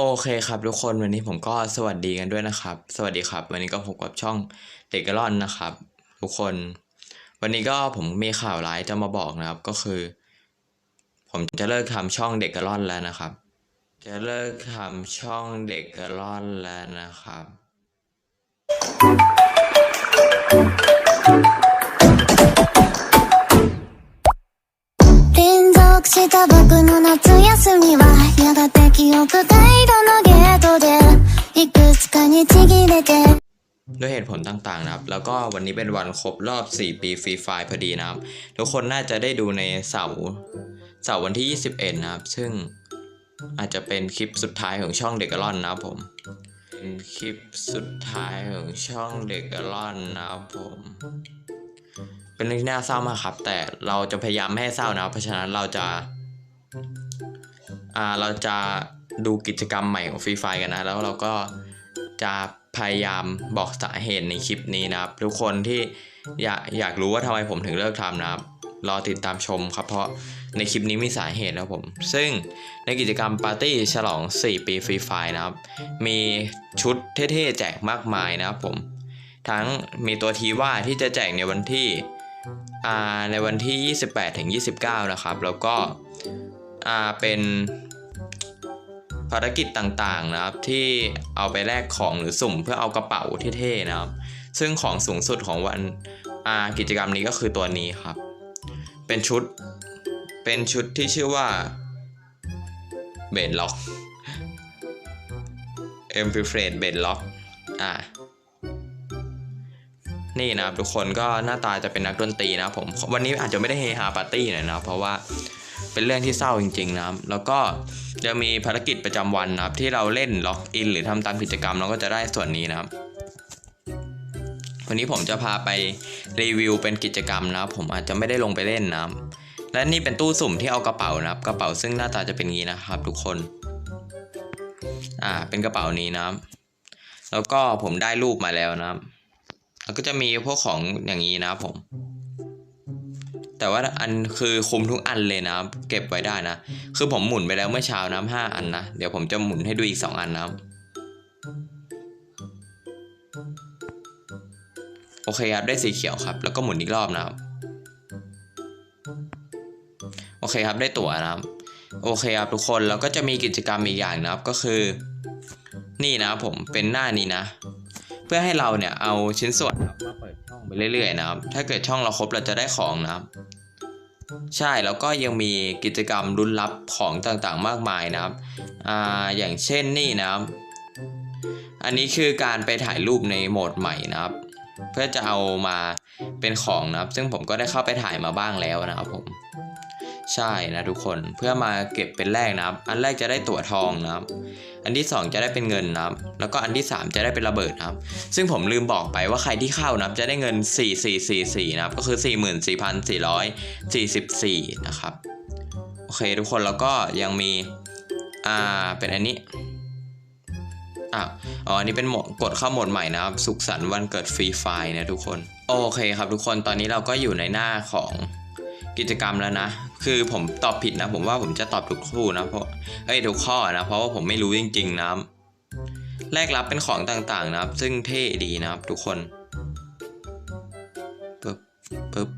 โอเคครับทุกคนวันนี้ผมก็สวัสดีกันด้วยนะครับ สวัสดีครับ วันนี้ก็พบกับช่องเด็กกร่อนนะครับ ทุกคน วันนี้ก็ผมมีข่าวร้ายจะมาบอกนะครับก็คือ ผมจะเลิกทำช่องเด็กกร่อนแล้วนะครับ จะเลิกทำช่องเด็กกร่อนแล้วนะครับ連続した僕の夏休みはやがて記憶が 路のゲートでいくつかにちぎれて ด้วยเหตุผลต่างๆนะครับ แล้วก็วันนี้เป็นวันครบรอบ 4 ปีฟรีไฟพอดีนะครับ ทุกคนน่าจะได้ดูในเสาร์เสาร์วันที่ 21 นะครับ ซึ่งอาจจะเป็นคลิปสุดท้ายของช่องเด็กกระล่อนนะครับผม เป็นคลิปสุดท้ายของช่องเด็กกระล่อนนะครับผม เป็นเรื่องที่น่าเศร้ามากครับ แต่เราจะพยายามไม่ให้เศร้านะครับ เพราะฉะนั้นเราจะ อ่าเราจะ ดูกิจกรรมใหม่ของฟรีไฟกันนะ แล้วเราก็จะพยายามบอกสาเหตุในคลิปนี้นะครับ ทุกคนที่อยากอยากรู้ว่าทำไมผมถึงเลิกทำนะครับ รอติดตามชมครับ เพราะในคลิปนี้มีสาเหตุนะผม ซึ่งในกิจกรรมปาร์ตี้ฉลอง 4 ปีฟรีไฟนะครับ มีชุดเท่ๆแจกมากมายนะครับผม ทั้งมีตัวทีว่าที่จะแจกในวันที่ในวันที่ 28ถึง29 นะครับ แล้วก็เป็น ภารกิจต่างๆนะครับ ที่เอาไปแลกของหรือสุ่มเพื่อเอากระเป๋าเท่ๆนะครับ ซึ่งของสูงสุดของวันกิจกรรมนี้ก็คือตัวนี้ครับ เป็นชุดเป็นชุดที่ชื่อว่าเบนล็อกเอ็มฟิเฟรดเบนล็อกอ่านี่นะครับทุกคนก็หน้าตาจะเป็นนักดนตรีนะผมวันนี้อาจจะไม่ได้เฮฮาปาร์ตี้หน่อยนะเพราะว่าเป็นเรื่องที่เศร้าจริง ๆ นะครับ แล้วก็ จะมีภารกิจประจำวันนะครับ ที่เราเล่นล็อกอินหรือทำตามกิจกรรมเราก็จะได้ส่วนนี้นะครับ วันนี้ผมจะพาไปรีวิวเป็นกิจกรรมนะครับ ผมอาจจะไม่ได้ลงไปเล่นนะครับ และนี่เป็นตู้สุ่มที่เอากระเป๋านะครับ กระเป๋าซึ่งหน้าตาจะเป็นงี้นะครับ ทุกคน อ่า เป็นกระเป๋านี้นะครับ แล้วก็ผมได้รูปมาแล้วนะครับ แล้วก็จะมีพวกของอย่างนี้นะครับผม แต่ว่าอันคือคุมทุกอันเลยนะเก็บไว้ได้นะ คือผมหมุนไปแล้วเมื่อเช้าน้ำห้าอันนะ เดี๋ยวผมจะหมุนให้ดูอีกสองอันนะโอเคครับได้สีเขียวครับ แล้วก็หมุนอีกรอบนะครับ โอเคครับได้ตั๋วนะครับ โอเคครับทุกคนแล้วก็จะมีกิจกรรมอีกอย่างนะครับก็คือ นี่นะผมเป็นหน้านี้นะ เพื่อให้เราเนี่ยเอาชิ้นส่วนมาเปิดช่องไปเรื่อยๆนะครับ ถ้าเกิดช่องเราครบเราจะได้ของนะครับ ใช่แล้วก็ยังมีกิจกรรมลุ้นรับของต่างๆ มากมายนะครับอ่าอย่างเช่นนี่นะครับ อันนี้คือการไปถ่ายรูปในโหมดใหม่นะครับ เพื่อจะเอามาเป็นของนะครับ ซึ่งผมก็ได้เข้าไปถ่ายมาบ้างแล้วนะครับผม ใช่นะทุกคนเพื่อมาเก็บเป็นแรกนะครับ อันแรกจะได้ตั๋วทองนะครับ อันที่ 2 จะได้เป็นเงินนะครับ แล้วก็อันที่ 3 จะได้เป็นระเบิดนะครับ ซึ่งผมลืมบอกไปว่าใครที่เข้านะครับจะได้เงิน 4444นะครับก็คือ 44,444 นะครับ โอเคทุกคนแล้วก็ยังมีอ่าเป็นอันนี้อ้าวอ๋ออันนี้เป็นหมดกดเข้าโหมดใหม่นะครับ สุขสันต์วันเกิดฟรีไฟนะทุกคน โอเคครับทุกคนตอนนี้เราก็อยู่ในหน้าของกิจกรรมแล้วนะ คือผมตอบผิดนะ ผมว่าผมจะตอบทุกคู่นะเพราะเอ้ยทุกข้อนะ เพราะว่าผมไม่รู้จริงๆนะแลกรับเป็นของต่างๆนะครับ ซึ่งเท่ดีนะครับ ทุกคนปึ๊บปึ๊บ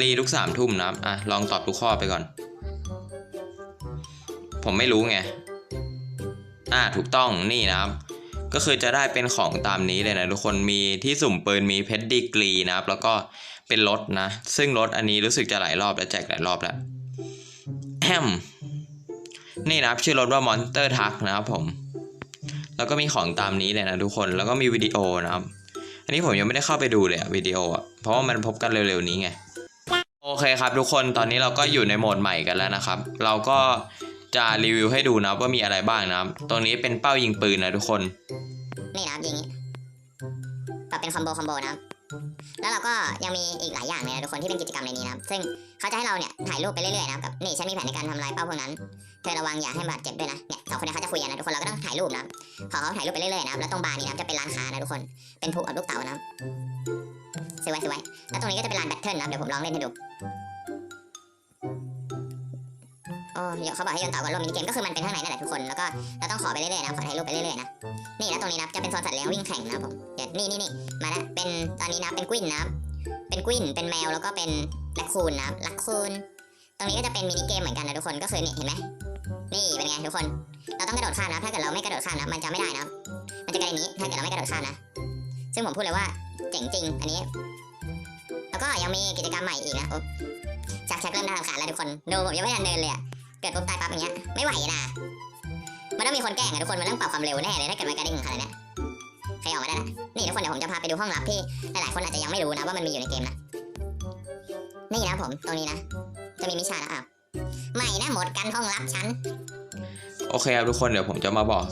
รีทุกสามทุ่มนะครับอะลองตอบทุกข้อไปก่อน ผมไม่รู้ไงอ่าถูกต้องนี่นะครับ ก็คือจะได้เป็นของตามนี้เลยนะทุกคนมีที่สุ่มปืนมีเพชรดีกรีนะครับแล้วก็เป็นรถนะ ซึ่งรถอันนี้รู้สึกจะหลายรอบแล้วแจกหลายรอบแล้วแฮมนี่นะครับชื่อรถว่า Monster Truck นะครับผม แล้วก็มีของตามนี้เลยนะทุกคนแล้วก็มีวิดีโอนะครับ อันนี้ผมยังไม่ได้เข้าไปดูเลยอะวิดีโออะเพราะว่ามันพบกันเร็วๆนี้ไงโอเคครับทุกคนตอนนี้เราก็อยู่ในโหมดใหม่กันแล้วนะครับ เราก็จะรีวิวให้ดูนะว่ามีอะไรบ้างนะครับ ตรงนี้เป็นเป้ายิงปืนนะทุกคน นี่นะครับยิงนี้ปรับเป็นคอมโบคอมโบนะครับแล้วเราก็ยังมีอีกหลายอย่างเลยนะทุกคนที่เป็นกิจกรรมในนี้นะครับ ซึ่งเขาจะให้เราเนี่ยถ่ายรูปไปเรื่อยๆนะครับกับนี่ฉันมีแผนในการทำลายเป้าพวกนั้น เธอระวังอย่าให้บาดเจ็บด้วยนะ เนี่ยสองคนนี้เขาจะคุยกันนะทุกคน เราก็ต้องถ่ายรูปนะพอเขาถ่ายรูปไปเรื่อยๆนะครับ แล้วตรงบาร์นี้นะจะเป็นร้านค้านะทุกคน เป็นผูกกับลูกเต๋านะครับซื้อไว้ซื้อไว้ แล้วตรงนี้ก็จะเป็นลานแบทเทิลนะเดี๋ยวผมลองเล่นให้ดู โอ้เดี๋ยวเขาบอกให้โยนเต่าก่อนร่วมมินิเกมก็คือมันเป็นข้างในนั่นแหละทุกคน แล้วก็เราต้องขอไปเรื่อยๆนะขอถ่ายรูปไปเรื่อยๆนะ นี่นะตรงนี้นะจะเป็นโซนสัตว์เลี้ยงวิ่งแข่งนะผมเดี๋ยวนี่นี่นี่มาแล้วเป็นตอนนี้นะเป็นกวินนับเป็นกวินเป็นแมวแล้วก็เป็นแรคคูนนับแรคคูนตรงนี้ก็จะเป็นมินิเกมเหมือนกันนะทุกคนก็คือนี่เห็นไหมนี่เป็นไงทุกคน เราต้องกระโดดข้ามนะ ถ้าเกิดเราไม่กระโดดข้ามนะมันจะไม่ได้นะ มันจะกลายเป็นนี้ถ้าเกิดเราไม่กระโดดข้ามนะ ซึ่งผมพูดเลยว่าเจ๋งจริงอันนี้ แล้วก็ยังมีกิจกรรมใหม่อีกนะโอ๊ชักชักเริ่มน่ารำคาญแล้วทุกคนดูผมยังไม่ทันเดินเลยอะ กิดปุ๊บตายปั๊บอย่างเงี้ยไม่ไหวนะมันต้องมีคนแกล้งอะทุกคนมันต้องปรับความเร็วแน่เลยถ้าเกิดมันกระดิ่งขนาดเนี้ยใครออกมาได้นะนี่ทุกคนเดี๋ยวผมจะพาไปดูห้องลับที่หลายๆคนอาจจะยังไม่รู้นะว่ามันมีอยู่ในเกมนะนี่นะผมตรงนี้นะ จะมีมิชานะอ้าวไม่นะหมดกันห้องลับฉันโอเคครับทุกคนเดี๋ยวผมจะมาบอก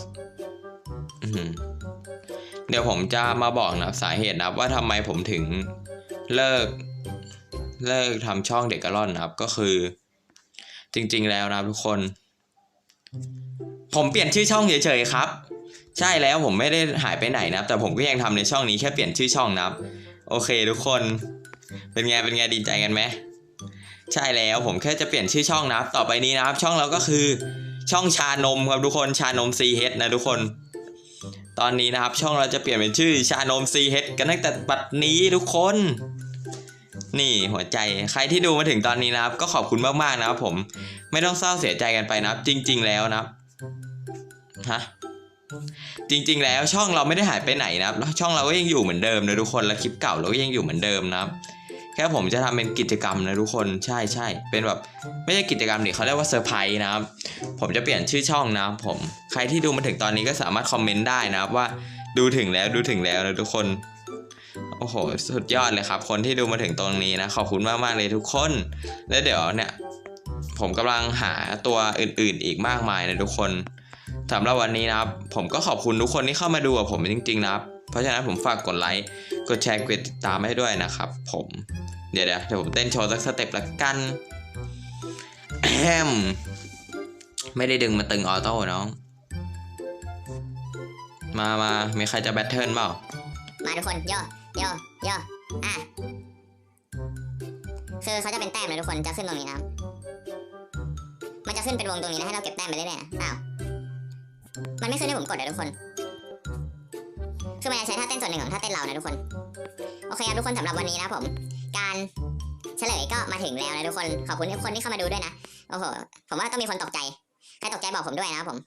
เดี๋ยวผมจะมาบอกนะสาเหตุนะว่าทำไมผมถึงเลิก เลิกทำช่องเด็กกระล่อนนะครับ ก็คือ จริง ๆ แล้วนะครับทุกคน ผมเปลี่ยนชื่อช่องเฉยๆครับ ใช่แล้วผมไม่ได้หายไปไหนนะครับ แต่ผมก็ยังทำในช่องนี้แค่เปลี่ยนชื่อช่องนะครับ โอเค ทุกคน เป็นไงเป็นไงดีใจกันไหมใช่แล้วผมแค่จะเปลี่ยนชื่อช่องนะครับ ต่อไปนี้นะครับ ช่องเราก็คือช่องชานมครับทุกคนชานม CH นะทุกคน ตอนนี้นะครับ ช่องเราจะเปลี่ยนเป็นชื่อชานม CH กันตั้งแต่บัดนี้ทุกคน นี่หัวใจใครที่ดูมาถึงตอนนี้นะครับ ก็ขอบคุณมากๆนะครับผม ไม่ต้องเศร้าเสียใจกันไปนะครับ จริง ๆ แล้วนะครับฮะจริง ๆ แล้วช่องเราไม่ได้หายไปไหนนะครับ ช่องเราก็ยังอยู่เหมือนเดิมนะทุกคนและคลิปเก่าเราก็ยังอยู่เหมือนเดิมนะครับ แค่ผมจะทำเป็นกิจกรรมนะทุกคนใช่ใช่เป็นแบบไม่ใช่กิจกรรมดิเขาเรียกว่าเซอร์ไพรส์นะครับ ผมจะเปลี่ยนชื่อช่องนะครับผมใครที่ดูมาถึงตอนนี้ก็สามารถคอมเมนต์ได้นะครับว่าดูถึงแล้วดูถึงแล้วนะทุกคน โอ้โห สุดยอดเลยครับ คนที่ดูมาถึงตรงนี้นะ ขอบคุณมากๆเลยทุกคน แล้วเดี๋ยวเนี่ย ผมกำลังหาตัวอื่นๆ อีกมากมายนะทุกคนสำหรับวันนี้นะครับ ผมก็ขอบคุณทุกคนที่เข้ามาดูกับผมจริงๆนะครับ เพราะฉะนั้นผมฝากกดไลค์ กดแชร์ กดติดตามให้ด้วยนะครับ ผม เดี๋ยวเดี๋ยวเดี๋ยวผมเต้นโชว์สักสเต็ปละกันแอมไม่ได้ดึงมาตึงออโต้น้อง มามามีใครจะแบทเทิลเปล่า มาทุกคนย่อ โย่อย่ออะคือเขาจะเป็นแต้มเลยทุกคนจะขึ้นตรงนี้นะมันจะขึ้นเป็นวงตรงนี้นะให้เราเก็บแต้มไปเรื่อยๆนะอ้าวมันไม่ขึ้นให้ผมกดเลยทุกคนคือมันจะใช้ท่าเต้นส่วนหนึ่งของท่าเต้นเรานะทุกคน โอเคครับทุกคนสำหรับวันนี้นะผม การเฉลยก็มาถึงแล้วนะทุกคน ขอบคุณทุกคนที่เข้ามาดูด้วยนะ โอ้โห ผมว่าต้องมีคนตกใจ ใครตกใจบอกผมด้วยนะครับผม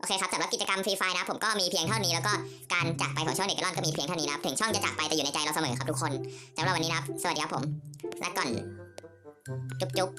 โอเคครับสำหรับกิจกรรมฟรีไฟนะผมก็มีเพียงเท่านี้แล้วก็การจากไปของช่องเด็กกระล่อนก็มีเพียงเท่านี้นะครับถึงช่องจะจากไปแต่อยู่ในใจเราเสมอครับทุกคนสำหรับวันนี้นะครับ สวัสดีครับผมลาก่อนจุ๊บจุ๊บ